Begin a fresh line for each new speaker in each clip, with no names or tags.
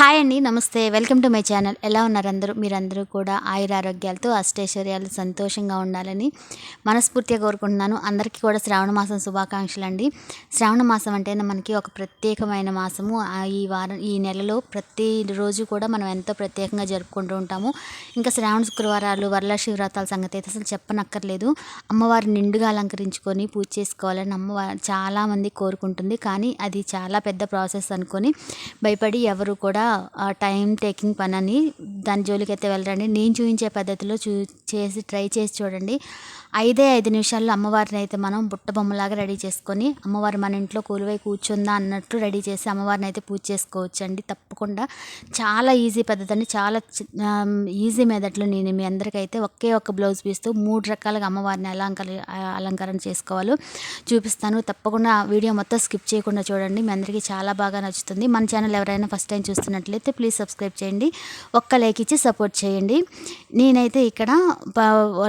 Hi అండి నమస్తే. Welcome to my channel. ఎలా ఉన్నారు అందరూ? మీరందరూ కూడా ఆయుర ఆరోగ్యాలతో అష్టైశ్వర్యాలు సంతోషంగా ఉండాలని మనస్ఫూర్తిగా కోరుకుంటున్నాను. అందరికీ కూడా శ్రావణ మాసం శుభాకాంక్షలు అండి. శ్రావణ మాసం అంటేనే మనకి ఒక ప్రత్యేకమైన మాసము. ఆ ఈ వారం ఈ నెలలో ప్రతి రోజు కూడా మనం ఎంతో ప్రత్యేకంగా జరుపుకుంటూ ఉంటాము. ఇంకా శ్రావణ శుక్రవారాలు వరలక్ష్మి వ్రతాల సంగతి అయితే అసలు చెప్పనక్కర్లేదు. అమ్మవారిని నిండుగా అలంకరించుకొని పూజ చేసుకోవాలని అమ్మవారు చాలామంది కోరుకుంటుంది. కానీ అది చాలా పెద్ద ప్రాసెస్ అనుకొని భయపడి ఎవరు కూడా టైం టేకింగ్ పని అని దాని జోలికి అయితే వెళ్ళరండి. నేను చూపించే పద్ధతిలో చూ చేసి ట్రై చేసి చూడండి. ఐదే ఐదు నిమిషాల్లో అమ్మవారిని అయితే మనం బుట్ట బొమ్మలాగా రెడీ చేసుకొని అమ్మవారు మన ఇంట్లో కూలివై కూర్చుందా అన్నట్టు రెడీ చేసి అమ్మవారిని అయితే పూజ చేసుకోవచ్చు అండి తప్పకుండా చాలా ఈజీ పద్ధతి అండి. చాలా ఈజీ మెథడ్లో నేను మీ అందరికైతే ఒకే ఒక బ్లౌజ్ పీస్తో మూడు రకాలుగా అమ్మవారిని అలంకర అలంకరణ చేసుకోవాలో చూపిస్తాను. తప్పకుండా వీడియో మొత్తం స్కిప్ చేయకుండా చూడండి. మీ అందరికీ చాలా బాగా నచ్చుతుంది. మన ఛానల్ ఎవరైనా ఫస్ట్ టైం చూస్తున్నట్లయితే ప్లీజ్ సబ్స్క్రైబ్ చేయండి. ఒక్క లైక్ ఇచ్చి సపోర్ట్ చేయండి. నేనైతే ఇక్కడ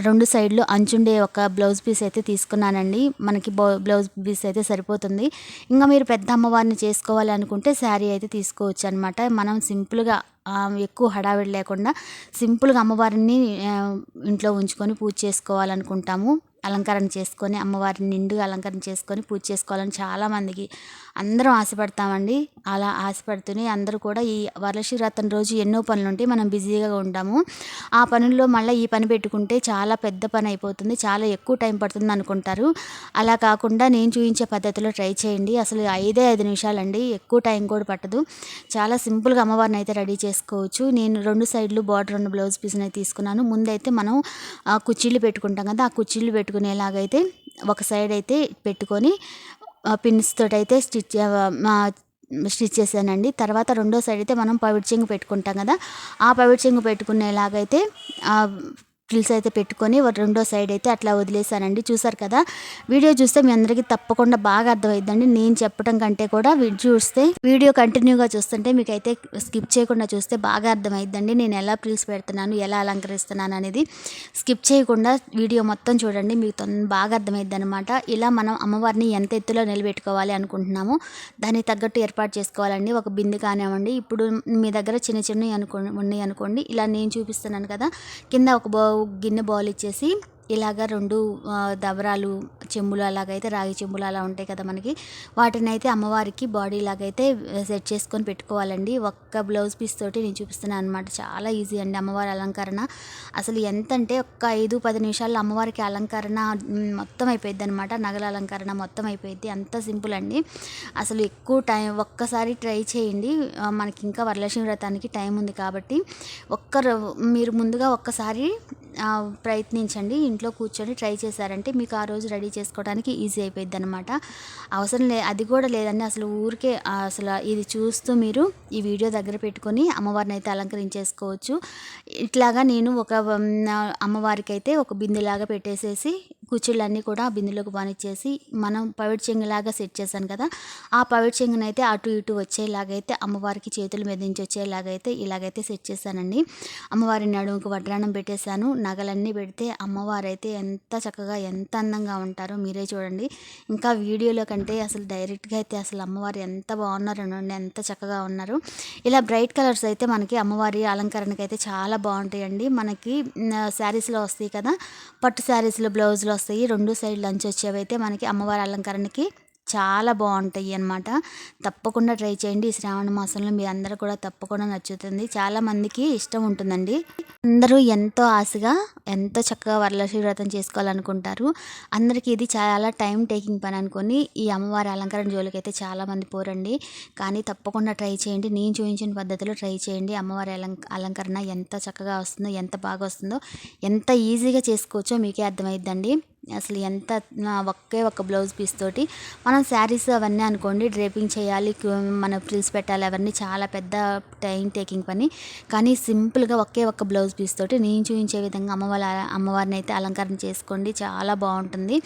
రెండు సైడ్లు అంచుండే ఒక బ్లౌజ్ పీస్ అయితే తీసుకున్నానండి. మనకి బ్లౌజ్ పీస్ అయితే సరిపోతుంది. ఇంకా మీరు పెద్ద అమ్మవారిని చేసుకోవాలి అనుకుంటే శారీ అయితే తీసుకోవచ్చు అనమాట మనం సింపుల్గా ఎక్కువ హడావిడి లేకుండా సింపుల్గా అమ్మవారిని ఇంట్లో ఉంచుకొని పూజ చేసుకోవాలనుకుంటాము. అలంకరణ చేసుకొని అమ్మవారిని నిండుగా అలంకరణ చేసుకొని పూజ చేసుకోవాలని చాలామందికి అందరం ఆశపడతామండి. అలా ఆశపడుతూనే అందరూ కూడా ఈ వరలక్ష్మి రోజు ఎన్నో పనులు ఉంటాయి మనం బిజీగా ఉంటాము. ఆ పనుల్లో మళ్ళీ ఈ పని పెట్టుకుంటే చాలా పెద్ద పని అయిపోతుంది. చాలా ఎక్కువ టైం పడుతుంది అనుకుంటారు. అలా కాకుండా నేను చూపించే పద్ధతిలో ట్రై చేయండి. అసలు ఐదే ఐదు నిమిషాలండి. ఎక్కువ టైం కూడా పట్టదు. చాలా సింపుల్గా అమ్మవారిని అయితే రెడీ చేసుకోవచ్చు. నేను రెండు సైడ్లు బార్డర్ రెండు బ్లౌజ్ పీస్ని అయితే తీసుకున్నాను. ముందైతే మనం కుర్చీలు పెట్టుకుంటాం కదా ఆ కుర్చీలు పెట్టుకునేలాగైతే ఒక సైడ్ అయితే పెట్టుకొని పిన్స్ తోటైతే అయితే స్టిచ్ స్టిచ్ చేశానండి. తర్వాత రెండో సైడ్ అయితే మనం పవిడ్ చెంగు పెట్టుకుంటాం కదా ఆ పవిడ్ చెంగు పెట్టుకునేలాగైతే ఫ్రిల్స్ అయితే పెట్టుకొని రెండో సైడ్ అయితే అట్లా వదిలేసానండి చూసారు కదా? వీడియో చూస్తే మీ అందరికీ తప్పకుండా బాగా అర్థమైందండి నేను చెప్పడం కంటే కూడా చూస్తే వీడియో కంటిన్యూగా చూస్తుంటే మీకు అయితే స్కిప్ చేయకుండా చూస్తే బాగా అర్థమైందండి నేను ఎలా ఫ్రిల్స్ పెడుతున్నాను ఎలా అలంకరిస్తున్నాను అనేది స్కిప్ చేయకుండా వీడియో మొత్తం చూడండి. మీకు బాగా అర్థమైద్ది అనమాట ఇలా మనం అమ్మవారిని ఎంత ఎత్తులో నిలబెట్టుకోవాలి అనుకుంటున్నామో దానికి తగ్గట్టు ఏర్పాటు చేసుకోవాలండి. ఒక బిందు కానివ్వండి. ఇప్పుడు మీ దగ్గర చిన్న చిన్నవి అనుకో ఉన్నాయి అనుకోండి. ఇలా నేను చూపిస్తున్నాను కదా? కింద ఒక బౌ గిన్నె బౌల్ ఇచ్చేసి ఇలాగ రెండు దవరాలు చెంబులు అలాగైతే రాగి చెంబులు అలా ఉంటాయి కదా మనకి. వాటిని అయితే అమ్మవారికి బాడీ లాగైతే సెట్ చేసుకొని పెట్టుకోవాలండి. ఒక్క బ్లౌజ్ పీస్ తోటి నేను చూపిస్తున్నాను అనమాట చాలా ఈజీ అండి అమ్మవారి అలంకరణ. అసలు ఎంత అంటే ఒక్క ఐదు పది నిమిషాల్లో అమ్మవారికి అలంకరణ మొత్తం అయిపోయింది అనమాట నగల అలంకరణ మొత్తం అయిపోయింది అంత సింపుల్ అండి. అసలు ఎక్కువ టైం ఒక్కసారి ట్రై చేయండి. మనకి ఇంకా వరలక్ష్మి వ్రతానికి టైం ఉంది కాబట్టి. ఒక్క మీరు ముందుగా ఒక్కసారి ప్రయత్నించండి ఇంట్లో కూర్చొని ట్రై చేశారంటే మీకు ఆ రోజు రెడీ చేసుకోవడానికి ఈజీ అయిపోయింది అనమాట అవసరం లే అది కూడా లేదండి. అసలు ఊరికే అసలు ఇది చూస్తూ మీరు ఈ వీడియో దగ్గర పెట్టుకొని అమ్మవారిని అయితే అలంకరించేసుకోవచ్చు. ఇట్లాగా నేను ఒక అమ్మవారికి అయితే ఒక బిందెలాగా పెట్టేసేసి కుర్చీలన్నీ కూడా బిందులోకి బిందులోకి బానిచ్చేసి మనం పవిడ్ చెంగులాగా సెట్ చేశాను కదా ఆ పవిడ్ చెంగునైతే అటు ఇటు వచ్చేలాగైతే అమ్మవారికి చేతులు మెదించి వచ్చేలాగైతే ఇలాగైతే సెట్ చేశానండి. అమ్మవారి నడుముకు వడ్రాణం పెట్టేశాను. నగలన్నీ పెడితే అమ్మవారు అయితే ఎంత చక్కగా ఎంత అందంగా ఉంటారో మీరే చూడండి. ఇంకా వీడియోలో కంటే అసలు డైరెక్ట్గా అయితే అసలు అమ్మవారు ఎంత బాగున్నారు అండి ఎంత చక్కగా ఉన్నారు. ఇలా బ్రైట్ కలర్స్ అయితే మనకి అమ్మవారి అలంకరణకి అయితే చాలా బాగుంటాయండి. మనకి శారీస్లో వస్తాయి కదా పట్టు శారీస్లో బ్లౌజ్లో వస్తాయి. రెండు సైడ్ లంచ్ వచ్చేవైతే మనకి అమ్మవారి అలంకరణకి చాలా బాగుంటాయి అన్నమాట. తప్పకుండా ట్రై చేయండి. ఈ శ్రావణ మాసంలో మీ అందరూ కూడా తప్పకుండా నచ్చుతుంది. చాలా మందికి ఇష్టం ఉంటుందండి. అందరూ ఎంతో ఆశగా ఎంతో చక్కగా వరలక్ష్మి వ్రతం చేసుకోవాలనుకుంటారు. అందరికీ ఇది చాలా టైం టేకింగ్ పని అనుకొని ఈ అమ్మవారి అలంకరణ జోలికి అయితే చాలామంది పోరండి. కానీ తప్పకుండా ట్రై చేయండి. నేను చూపించిన పద్ధతిలో ట్రై చేయండి. అమ్మవారి అలంకరణ ఎంత చక్కగా వస్తుందో ఎంత బాగా వస్తుందో ఎంత ఈజీగా చేసుకోవచ్చో మీకే అర్థమైద్దండి. అసలు ఎంత ఒకే ఒక బ్లౌజ్ పీస్ తోటి. మనం శారీస్ అవన్నీ అనుకోండి డ్రేపింగ్ చేయాలి మన ఫ్రిల్స్ పెట్టాలి అవన్నీ చాలా పెద్ద టైం టేకింగ్ పని. కానీ సింపుల్గా ఒకే ఒక బ్లౌజ్ పీస్ తోటి నేను చూపించే విధంగా అమ్మవారి అమ్మవారిని అయితే అలంకరణ చేసుకోండి చాలా బాగుంటుంది.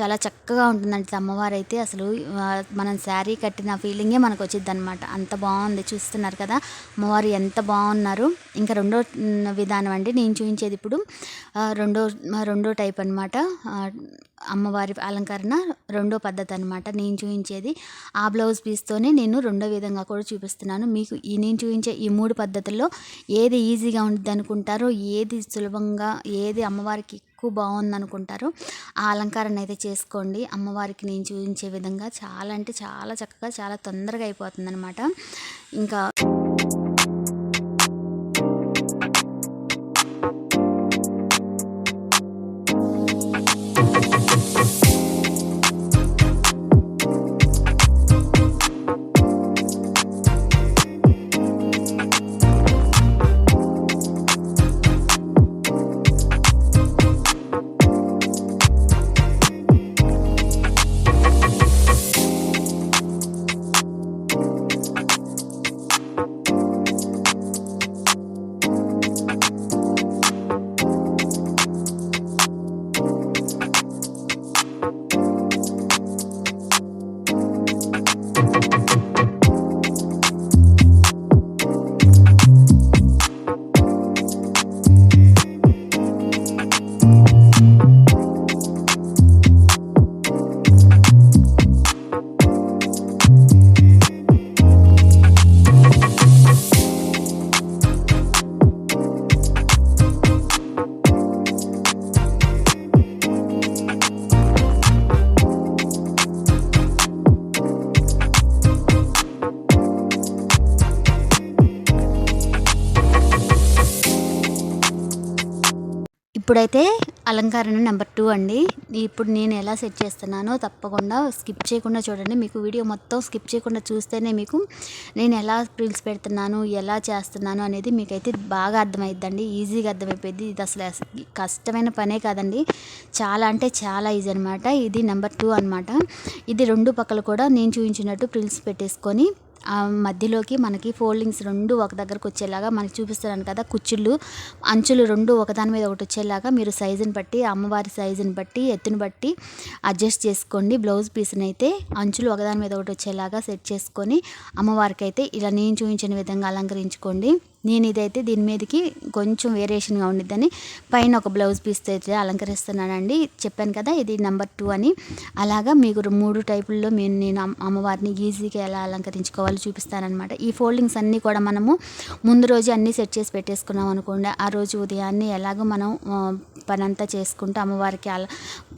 చాలా చక్కగా ఉంటుందండి అమ్మవారు అయితే అసలు మనం శారీ కట్టిన ఫీలింగే మనకు వచ్చింది అనమాట అంత బాగుంది చూస్తున్నారు కదా. అమ్మవారు ఎంత బాగున్నారు. ఇంకా రెండో విధానం అండి. నేను చూపించేది ఇప్పుడు రెండో రెండో టైప్ అనమాట అమ్మవారి అలంకరణ రెండో పద్ధతి అనమాట నేను చూపించేది ఆ బ్లౌజ్ పీస్తోనే నేను రెండో విధంగా కూడా చూపిస్తున్నాను. మీకు ఈ నేను చూపించే ఈ మూడు పద్ధతుల్లో ఏది ఈజీగా ఉంటుంది అనుకుంటారో ఏది సులభంగా ఏది అమ్మవారికి ఎక్కువ బాగుంది అనుకుంటారో ఆ అలంకరణ అయితే చేసుకోండి. అమ్మవారికి నేను చూపించే విధంగా చాలా అంటే చాలా చక్కగా చాలా తొందరగా అయిపోతుంది అనమాట ఇంకా you ఇప్పుడైతే అలంకరణ నెంబర్ టూ అండి. ఇప్పుడు నేను ఎలా సెట్ చేస్తున్నానో తప్పకుండా స్కిప్ చేయకుండా చూడండి. మీకు వీడియో మొత్తం స్కిప్ చేయకుండా చూస్తేనే మీకు నేను ఎలా ప్రిల్స్ పెడుతున్నాను ఎలా చేస్తున్నాను అనేది మీకైతే బాగా అర్థమైద్దండి. ఈజీగా అర్థమైపోయింది ఇది అసలు కష్టమైన పనే కాదండి. చాలా అంటే చాలా ఈజీ అనమాట ఇది నెంబర్ టూ అనమాట ఇది రెండు పక్కలు కూడా నేను చూపించినట్టు ప్రిల్స్ పెట్టేసుకొని మధ్యలోకి మనకి ఫోల్డింగ్స్ రెండు ఒక దగ్గరకు వచ్చేలాగా మనకి చూపిస్తున్నాను కదా కుచ్చుళ్ళు. అంచులు రెండు ఒకదాని మీద ఒకటి వచ్చేలాగా మీరు సైజుని బట్టి అమ్మవారి సైజుని బట్టి ఎత్తుని బట్టి అడ్జస్ట్ చేసుకోండి. బ్లౌజ్ పీస్ని అయితే అంచులు ఒకదాని మీద ఒకటి వచ్చేలాగా సెట్ చేసుకొని అమ్మవారికి అయితే ఇలా నేను చూపించిన విధంగా అలంకరించుకోండి. నేను ఇదైతే దీని మీదకి కొంచెం వేరియేషన్గా ఉండిద్దని. పైన ఒక బ్లౌజ్ పీస్ అయితే అలంకరిస్తున్నానండి. చెప్పాను కదా ఇది నెంబర్ టూ అని. అలాగా మీకు మూడు టైపుల్లో నేను నేను అమ్మవారిని ఈజీగా ఎలా అలంకరించుకోవాలో చూపిస్తానమాట ఈ ఫోల్డింగ్స్ అన్నీ కూడా మనము ముందు రోజు అన్నీ సెట్ చేసి పెట్టేసుకున్నాం అనుకోండి ఆ రోజు ఉదయాన్నే ఎలాగో మనం పని అంతా చేసుకుంటూ అమ్మవారికి అల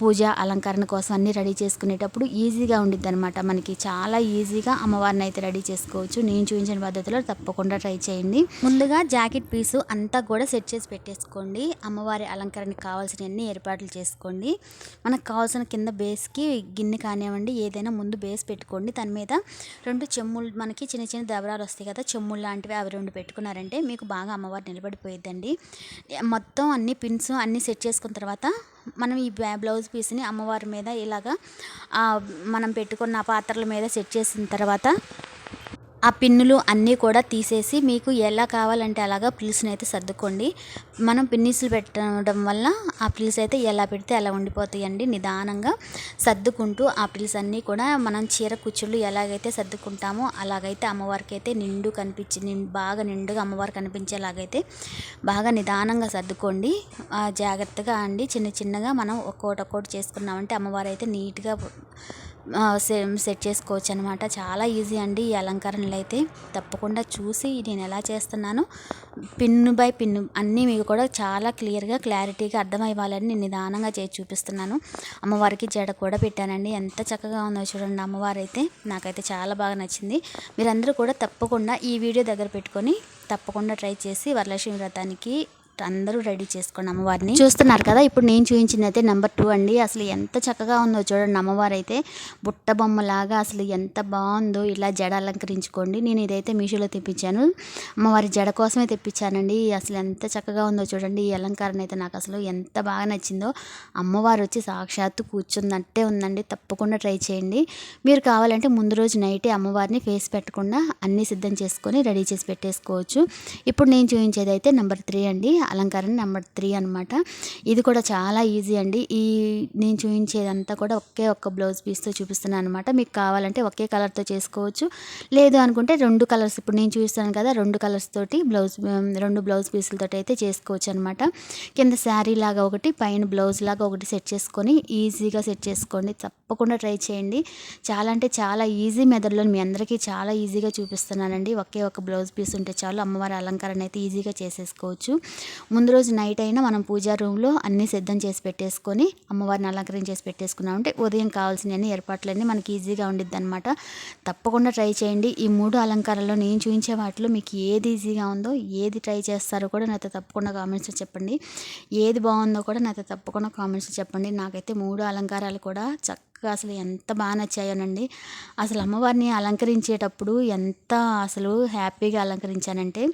పూజ అలంకరణ కోసం అన్నీ రెడీ చేసుకునేటప్పుడు ఈజీగా ఉండిద్ది అనమాట మనకి చాలా ఈజీగా అమ్మవారిని అయితే రెడీ చేసుకోవచ్చు. నేను చూపించిన పద్ధతిలో తప్పకుండా ట్రై చేయండి. ముందుగా జాకెట్ పీసు అంతా కూడా సెట్ చేసి పెట్టేసుకోండి. అమ్మవారి అలంకరణకి కావాల్సినవన్నీ ఏర్పాట్లు చేసుకోండి. మనకు కావాల్సిన కింద బేస్కి గిన్నె కానివ్వండి ఏదైనా ముందు బేస్ పెట్టుకోండి. దాని మీద రెండు చెమ్ములు మనకి చిన్న చిన్న దబరాలు వస్తాయి కదా చెమ్ములు లాంటివి అవి రెండు పెట్టుకున్నారంటే మీకు బాగా అమ్మవారు నిలబడిపోయిద్దండి. మొత్తం అన్ని పిన్స్ అన్నీ సెట్ చేసుకున్న తర్వాత మనం ఈ బ్లౌజ్ పీస్ని అమ్మవారి మీద ఇలాగా మనం పెట్టుకున్న పాత్రల మీద సెట్ చేసిన తర్వాత ఆ పిన్నులు అన్నీ కూడా తీసేసి మీకు ఎలా కావాలంటే అలాగా పిల్స్ని అయితే సర్దుకోండి. మనం పిన్నిస్లు పెట్టడం వల్ల ఆ పిల్స్ అయితే ఎలా పెడితే అలా ఉండిపోతాయండి నిదానంగా సర్దుకుంటూ ఆ పిల్స్ అన్నీ కూడా మనం చీర కుచ్చుళ్ళు ఎలాగైతే సర్దుకుంటామో అలాగైతే అమ్మవారికి అయితే నిండు కనిపించి బాగా నిండుగా అమ్మవారు కనిపించేలాగైతే బాగా నిదానంగా సర్దుకోండి. జాగ్రత్తగా అండి. చిన్న చిన్నగా మనం ఒక్కోటి ఒక్కోటి చేసుకున్నామంటే అమ్మవారు అయితే నీట్గా సెట్ చేసుకోవచ్చు అనమాట చాలా ఈజీ అండి ఈ అలంకరణలు అయితే. తప్పకుండా చూసి నేను ఎలా చేస్తున్నానో. పిన్ను బై పిన్ను అన్నీ మీకు కూడా చాలా క్లియర్గా క్లారిటీగా అర్థమయ్యాలని నేను నిదానంగా చేసి చూపిస్తున్నాను. అమ్మవారికి జడ కూడా పెట్టానండి. ఎంత చక్కగా ఉందో చూడండి అమ్మవారు అయితే నాకైతే చాలా బాగా నచ్చింది. మీరందరూ కూడా తప్పకుండా ఈ వీడియో దగ్గర పెట్టుకొని తప్పకుండా ట్రై చేసి వరలక్ష్మి వ్రతానికి అందరూ రెడీ చేసుకోండి అమ్మవారిని. చూస్తున్నారు కదా ఇప్పుడు నేను చూపించింది అయితే నెంబర్ టూ అండి. అసలు ఎంత చక్కగా ఉందో చూడండి అమ్మవారు అయితే బుట్ట బొమ్మలాగా అసలు ఎంత బాగుందో ఇలా జడ అలంకరించుకోండి. నేను ఇదైతే మీషోలో తెప్పించాను. అమ్మవారి జడ కోసమే తెప్పించానండి. అసలు ఎంత చక్కగా ఉందో చూడండి. ఈ అలంకారం అయితే నాకు అసలు ఎంత బాగా నచ్చిందో. అమ్మవారు వచ్చి సాక్షాత్తు కూర్చున్నట్టే ఉందండి. తప్పకుండా ట్రై చేయండి. మీరు కావాలంటే ముందు రోజు నైటే అమ్మవారిని ఫేస్ పెట్టకుండా అన్నీ సిద్ధం చేసుకొని రెడీ చేసి పెట్టేసుకోవచ్చు. ఇప్పుడు నేను చూపించేది అయితే నెంబర్ త్రీ అండి. అలంకరణ నెంబర్ త్రీ అనమాట ఇది కూడా చాలా ఈజీ అండి. ఈ నేను చూపించేదంతా కూడా ఒకే ఒక్క బ్లౌజ్ పీస్తో చూపిస్తున్నాను అనమాట మీకు కావాలంటే ఒకే కలర్తో చేసుకోవచ్చు. లేదు అనుకుంటే రెండు కలర్స్ ఇప్పుడు నేను చూపిస్తాను కదా రెండు కలర్స్ తోటి బ్లౌజ్ రెండు బ్లౌజ్ పీసులతో అయితే చేసుకోవచ్చు అనమాట కింద శారీ లాగా ఒకటి పైన బ్లౌజ్ లాగా ఒకటి సెట్ చేసుకొని ఈజీగా సెట్ చేసుకోండి. తప్పకుండా ట్రై చేయండి. చాలా అంటే చాలా ఈజీ మెథడ్లో మీ అందరికీ చాలా ఈజీగా చూపిస్తున్నానండి. ఒకే ఒక బ్లౌజ్ పీస్ ఉంటే చాలు అమ్మవారి అలంకరణ అయితే ఈజీగా చేసేసుకోవచ్చు. ముందు రోజు నైట్ అయినా మనం పూజా రూమ్లో అన్నీ సిద్ధం చేసి పెట్టేసుకొని అమ్మవారిని అలంకరించి చేసి పెట్టేసుకున్నామంటే ఉదయం కావాల్సిన ఏర్పాట్లన్నీ మనకి ఈజీగా ఉండిద్ది అనమాట తప్పకుండా ట్రై చేయండి. ఈ మూడు అలంకారాల్లో నేను చూపించే వాటిలో మీకు ఏది ఈజీగా ఉందో ఏది ట్రై చేస్తారో కూడా నాతో తప్పకుండా కామెంట్స్లో చెప్పండి. ఏది బాగుందో కూడా నాతో తప్పకుండా కామెంట్స్లో చెప్పండి. నాకైతే మూడు అలంకారాలు కూడా చక్క అసలు ఎంత బాగా నచ్చాయోనండి. అసలు అమ్మవారిని అలంకరించేటప్పుడు ఎంత అసలు హ్యాపీగా అలంకరించానంటే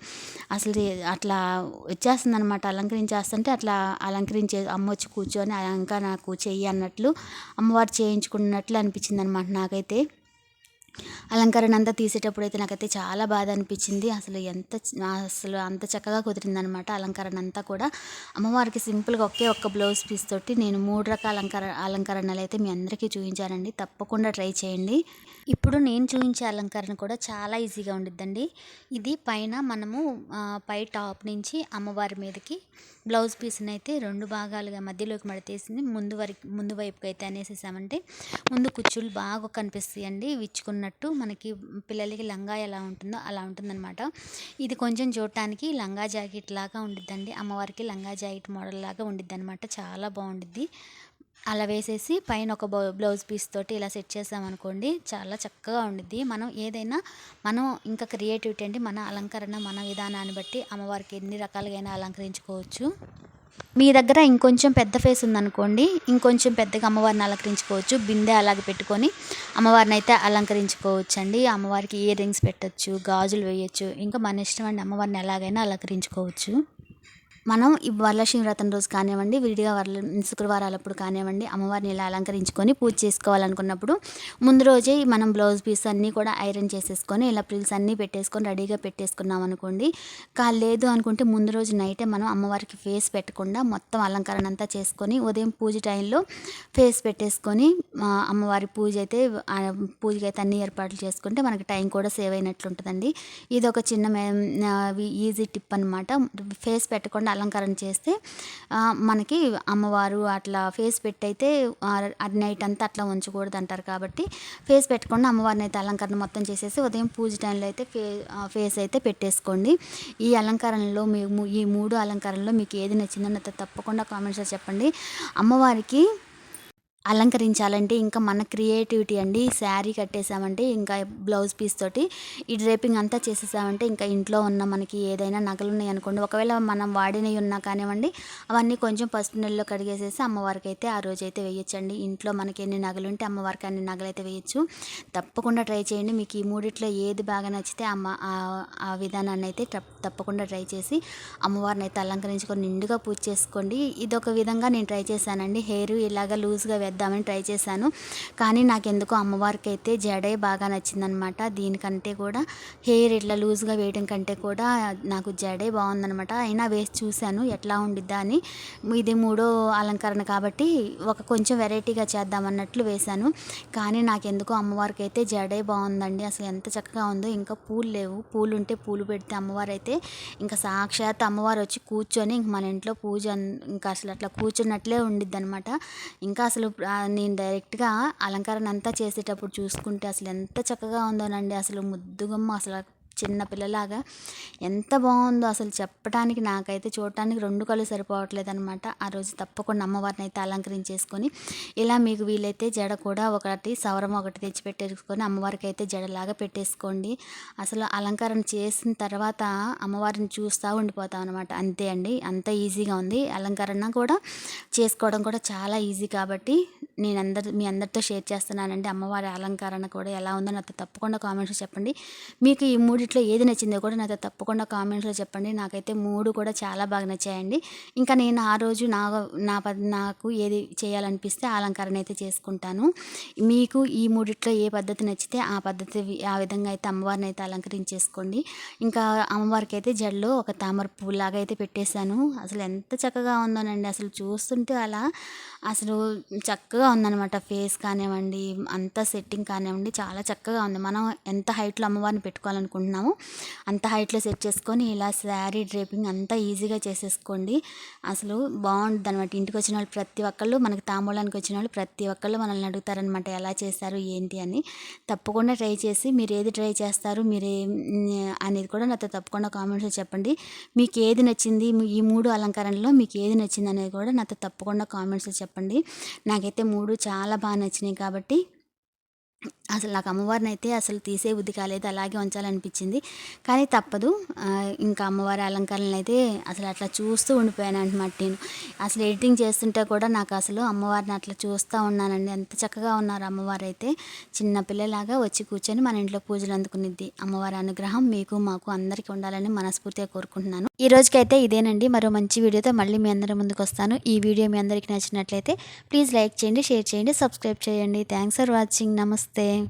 అసలు అట్లా వచ్చేస్తుంది అనమాట అలంకరించేస్తుంటే అట్లా అలంకరించే అమ్మ వచ్చి కూర్చొని ఇంకా నాకు చెయ్యి అన్నట్లు అమ్మవారు చేయించుకున్నట్లు అనిపించింది అనమాట నాకైతే. అలంకరణ అంతా తీసేటప్పుడు అయితే నాకైతే చాలా బాధ అనిపించింది అసలు ఎంత అసలు అంత చక్కగా కుదిరిందనమాట అలంకరణ అంతా కూడా. అమ్మవారికి సింపుల్గా ఒకే ఒక్క బ్లౌజ్ పీస్ తోటి నేను మూడు రకాల అలంకర అలంకరణలు అయితే మీ అందరికీ చూపించానండి తప్పకుండా ట్రై చేయండి. ఇప్పుడు నేను చూపించే అలంకరణ కూడా చాలా ఈజీగా ఉండిద్దండి. ఇది పైన మనము పై టాప్ నుంచి అమ్మవారి మీదకి బ్లౌజ్ పీస్ని అయితే రెండు భాగాలుగా మధ్యలోకి మడతేసింది. ముందు వరకు ముందు వైపుకి అయితే అనేసేసామంటే ముందు కుచ్చులు బాగా కనిపిస్తాయండి. విచ్చుకున్నట్టు మనకి పిల్లలకి లంగా ఎలా ఉంటుందో అలా ఉంటుందన్నమాట. ఇది కొంచెం చూడటానికి లంగా జాకెట్ లాగా ఉండిద్దండి. అమ్మవారికి లంగా జాకెట్ మోడల్ లాగా ఉండిద్ది అనమాట చాలా బాగుండిద్ది. అలా వేసేసి పైన ఒక బ్లౌజ్ పీస్ తోటి ఇలా సెట్ చేసామనుకోండి చాలా చక్కగా ఉండిద్ది. మనం ఏదైనా మనం ఇంకా క్రియేటివిటీ అంటే మన అలంకరణ మన విధానాన్ని బట్టి అమ్మవారికి ఎన్ని రకాలుగా అలంకరించుకోవచ్చు. మీ దగ్గర ఇంకొంచెం పెద్ద ఫేస్ ఉందనుకోండి ఇంకొంచెం పెద్దగా అమ్మవారిని అలంకరించుకోవచ్చు. బిందె అలాగే పెట్టుకొని అమ్మవారిని అయితే అలంకరించుకోవచ్చు అండి అమ్మవారికి ఇయర్ రింగ్స్ పెట్టచ్చు గాజులు వేయచ్చు. ఇంకా మన ఇష్టం అండి అమ్మవారిని ఎలాగైనా అలంకరించుకోవచ్చు. మనం ఈ వరలక్ష్మి వ్రతం రోజు కానివ్వండి విడిగా వరల శుక్రవారాలప్పుడు కానివ్వండి అమ్మవారిని ఇలా అలంకరించుకొని పూజ చేసుకోవాలనుకున్నప్పుడు ముందు రోజే మనం బ్లౌజ్ పీస్ అన్నీ కూడా ఐరన్ చేసేసుకొని ఇలా ప్రిల్స్ అన్నీ పెట్టేసుకొని రెడీగా పెట్టేసుకున్నాం అనుకోండి. కా లేదు అనుకుంటే ముందు రోజు నైటే మనం అమ్మవారికి ఫేస్ పెట్టకుండా మొత్తం అలంకరణ అంతా చేసుకొని ఉదయం పూజ టైంలో ఫేస్ పెట్టేసుకొని అమ్మవారి పూజ అయితే పూజకి అయితే అన్ని ఏర్పాట్లు చేసుకుంటే మనకి టైం కూడా సేవ్ అయినట్లు ఉంటుందండి ఇది ఒక చిన్న ఈజీ టిప్ అనమాట ఫేస్ పెట్టకుండా అలంకరణ చేస్తే మనకి అమ్మవారు అట్లా ఫేస్ పెట్టయితే నైట్ అంతా అట్లా ఉంచకూడదు అంటారు కాబట్టి ఫేస్ పెట్టకుండా అమ్మవారిని అయితే అలంకరణ మొత్తం చేసేసి ఉదయం పూజ టైంలో అయితే ఫే ఫేస్ అయితే పెట్టేసుకోండి. ఈ అలంకరణలో మీ ఈ మూడు అలంకరణలో మీకు ఏది నచ్చిందో తప్పకుండా కామెంట్స్లో చెప్పండి. అమ్మవారికి అలంకరించాలంటే ఇంకా మన క్రియేటివిటీ అండి. శారీ కట్టేసామంటే ఇంకా బ్లౌజ్ పీస్ తోటి ఈ డ్రేపింగ్ అంతా చేసేసామంటే ఇంకా ఇంట్లో ఉన్న మనకి ఏదైనా నగలు ఉన్నాయి అనుకోండి. ఒకవేళ మనం వాడినవి ఉన్నా కానివ్వండి అవన్నీ కొంచెం పసుపు నెలలో కడిగేసేసి అమ్మవారికి అయితే ఆ రోజు అయితే వేయచ్చండి. ఇంట్లో మనకి ఎన్ని నగలు ఉంటే అమ్మవారికి అన్ని నగలు అయితే వేయచ్చు. తప్పకుండా ట్రై చేయండి. మీకు ఈ మూడిట్లో ఏది బాగా నచ్చితే అమ్మ ఆ విధానాన్ని అయితే తప్పకుండా ట్రై చేసి అమ్మవారిని అయితే అలంకరించుకొని నిండుగా పూజ చేసుకోండి. ఇది ఒక విధంగా నేను ట్రై చేశానండి. హెయిర్ ఇలాగ లూజ్గా చేద్దామని ట్రై చేశాను. కానీ నాకు ఎందుకో అమ్మవారికి అయితే జడే బాగా నచ్చిందనమాట. దీనికంటే కూడా హెయిర్ ఇట్లా లూజ్గా వేయడం కంటే కూడా నాకు జడే బాగుందనమాట. అయినా వేసి చూశాను ఎట్లా ఉండిద్దా అని. ఇది మూడో అలంకరణ కాబట్టి ఒక కొంచెం వెరైటీగా చేద్దామన్నట్లు వేశాను. కానీ నాకు ఎందుకో అమ్మవారికి అయితే జడే బాగుందండి. అసలు ఎంత చక్కగా ఉందో. ఇంకా పూలు లేవు. పూలు ఉంటే పూలు పెడితే అమ్మవారు అయితే ఇంకా సాక్షాత్ అమ్మవారు వచ్చి కూర్చొని ఇంక మన ఇంట్లో పూజ ఇంకా అసలు అట్లా కూర్చున్నట్లే ఉండిద్ది అనమాట ఇంకా అసలు నేను డైరెక్ట్గా అలంకరణ అంతా చేసేటప్పుడు చూసుకుంటే అసలు ఎంత చక్కగా ఉందోనండి. అసలు ముద్దుగమ్మ అసలు చిన్న పిల్లలాగా ఎంత బాగుందో అసలు చెప్పడానికి నాకైతే చూడటానికి రెండు కళ్ళు సరిపోవట్లేదు అనమాట ఆ రోజు తప్పకుండా అమ్మవారిని అయితే అలంకరించేసుకొని ఇలా మీకు వీలైతే జడ కూడా ఒకటి సవరం ఒకటి తెచ్చి పెట్టేసుకొని అమ్మవారికి అయితే జడలాగా పెట్టేసుకోండి. అసలు అలంకరణ చేసిన తర్వాత అమ్మవారిని చూస్తూ ఉండిపోతాం అనమాట అంతే అండి. అంత ఈజీగా ఉంది. అలంకరణ కూడా చేసుకోవడం కూడా చాలా ఈజీ కాబట్టి నేను అందరి మీ అందరితో షేర్ చేస్తున్నానండి అమ్మవారి అలంకరణ కూడా ఎలా ఉందో. నాతో తప్పకుండా కామెంట్స్ చెప్పండి. మీకు ఈ మూడు మూడిట్లో ఏది నచ్చిందో కూడా నాతో తప్పకుండా కామెంట్స్లో చెప్పండి. నాకైతే మూడు కూడా చాలా బాగా నచ్చాయండి. ఇంకా నేను ఆ రోజు నా నా ప- నాకు ఏది చేయాలనిపిస్తే అలంకరణ అయితే చేసుకుంటాను. మీకు ఈ మూడిట్లో ఏ పద్ధతి నచ్చితే ఆ పద్ధతి ఆ విధంగా అయితే అమ్మవారిని అయితే అలంకరించేసుకోండి. ఇంకా అమ్మవారికి అయితే జడలో ఒక తామర పువ్వులాగా అయితే పెట్టేశాను. అసలు ఎంత చక్కగా ఉందోనండి. అసలు చూస్తుంటే అలా అసలు చక్కగా ఉందన్నమాట. ఫేస్ కానివ్వండి అంత సెట్టింగ్ కానివ్వండి చాలా చక్కగా ఉంది. మనం ఎంత హైట్లో అమ్మవారిని చేసుకున్నాము అంత హైట్లో సెట్ చేసుకొని ఇలా శారీ డ్రేపింగ్ అంతా ఈజీగా చేసేసుకోండి. అసలు బాగుంటుంది అనమాట ఇంటికి వచ్చిన వాళ్ళు ప్రతి ఒక్కళ్ళు మనకి తాంబూలానికి వచ్చిన వాళ్ళు ప్రతి ఒక్కళ్ళు మనల్ని అడుగుతారనమాట ఎలా చేశారు ఏంటి అని. తప్పకుండా ట్రై చేసి మీరు ఏది ట్రై చేస్తారు మీరు ఏం అనేది కూడా నాతో తప్పకుండా కామెంట్స్లో చెప్పండి. మీకు ఏది నచ్చింది ఈ మూడు అలంకరణలో మీకు ఏది నచ్చింది అనేది కూడా నాతో తప్పకుండా కామెంట్స్లో చెప్పండి. నాకైతే మూడు చాలా బాగా నచ్చినాయి కాబట్టి అసలు నాకు అమ్మవారిని అయితే అసలు తీసే బుద్ధి కాలేదు అలాగే ఉంచాలనిపించింది. కానీ తప్పదు. ఇంకా అమ్మవారి అలంకరణలు అయితే అసలు అట్లా చూస్తూ ఉండిపోయాను అనమాట నేను. అసలు ఎడిటింగ్ చేస్తుంటే కూడా నాకు అసలు అమ్మవారిని అట్లా చూస్తూ ఉన్నానండి. ఎంత చక్కగా ఉన్నారు అమ్మవారు అయితే చిన్న పిల్లలాగా వచ్చి కూర్చొని మన ఇంట్లో పూజలు అందుకునిద్ది. అమ్మవారి అనుగ్రహం మీకు మాకు అందరికీ ఉండాలని మనస్ఫూర్తిగా కోరుకుంటున్నాను. ఈ రోజుకైతే ఇదేనండి. మరో మంచి వీడియోతో మళ్ళీ మీ అందరి ముందుకు వస్తాను. ఈ వీడియో మీ అందరికీ నచ్చినట్లయితే ప్లీజ్ లైక్ చేయండి షేర్ చేయండి సబ్స్క్రైబ్ చేయండి. Thanks for watching. నమస్తే. este